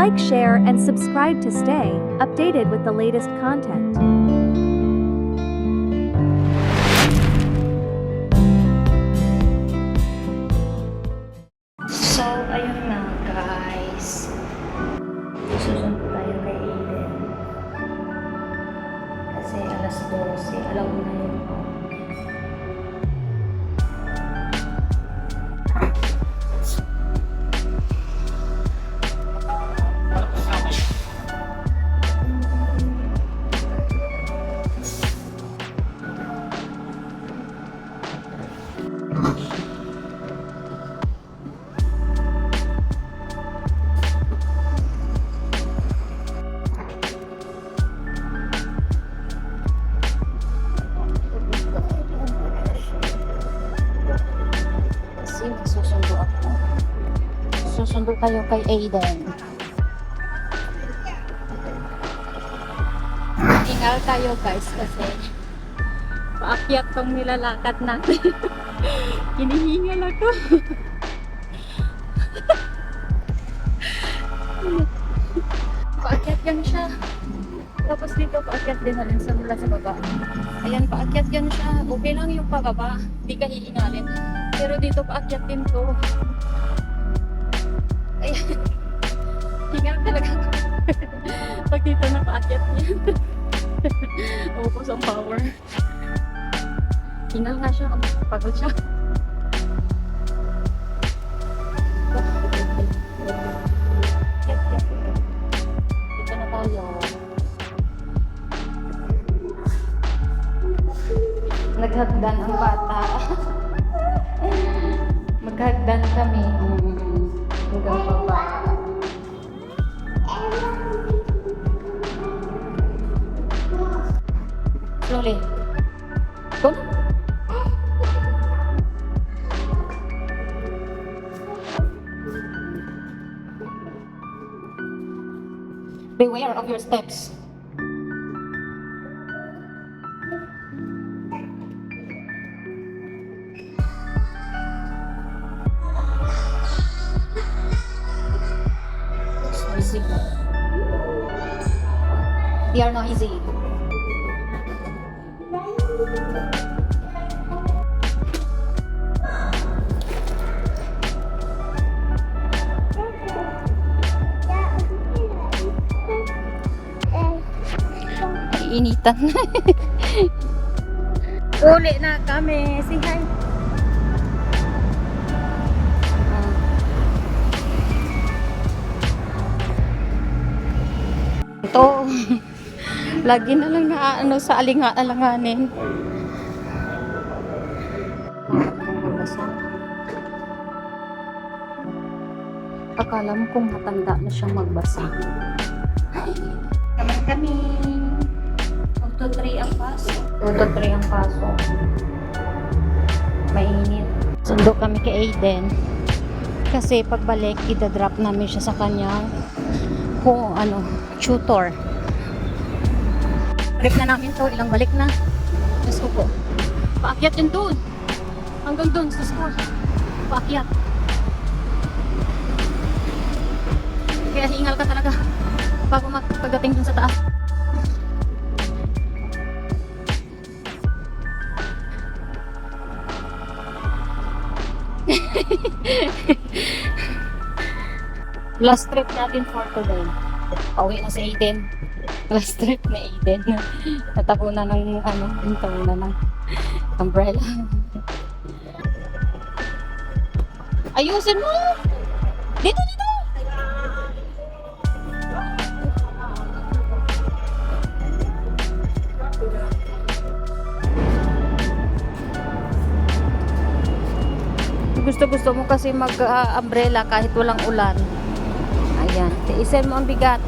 Like, share, and subscribe to stay updated with the latest content. So, ayun na guys. Susunod tayo kay Aiden. Kasi alas 12, alam mo na yun po. Susundo ako. Susundo kayo kay Aiden. Ingal tayo guys kasi paakyat tong nilalakad natin. Hinihingal ako. paakyat yan siya. Tapos dito paakyat din na rin sa mula sa baba. Ayan, paakyat yan siya. Okay lang yung pababa. Hindi ka hihingalin. Pero dito paakyat din to. Ayan. Hingal talaga ako. Pag dito na paakyat niya. Ubus ang power. Hingal nga siya. Pagod siya. Naghagdan ang bata. Maghagdan kami. Hanggang baba. Slowly. Go na. Beware of your steps. Easy. They are not easy. Initan. Uli na kami. Say hi. Ito. Lagi na lang na ano sa alinga alanganin. Akala mo kung matanda na siyang magbasa. Naman kami. 2 to 3 ang paso. 2 to 3 ang paso. Mainit. Sundo kami kay Aiden. Kasi pagbalik, idadrop namin siya sa kanyang kung ano, tutor. Balik na namin to, ilang balik na. Diyos ko po. Paakyat yun doon. Hanggang doon sa school. Paakyat. Kaya hingal ka talaga bago magpagating dun sa taas. Last trip natin for today. Pauwi na si Aiden. Last trip ni Aiden. Natapunan ng ano, natapunan ng umbrella. Ayusin mo! Dito, dito! Gusto-gusto mo kasi mag-umbrella kahit walang ulan. Ayan. Tiisin mo ang bigat.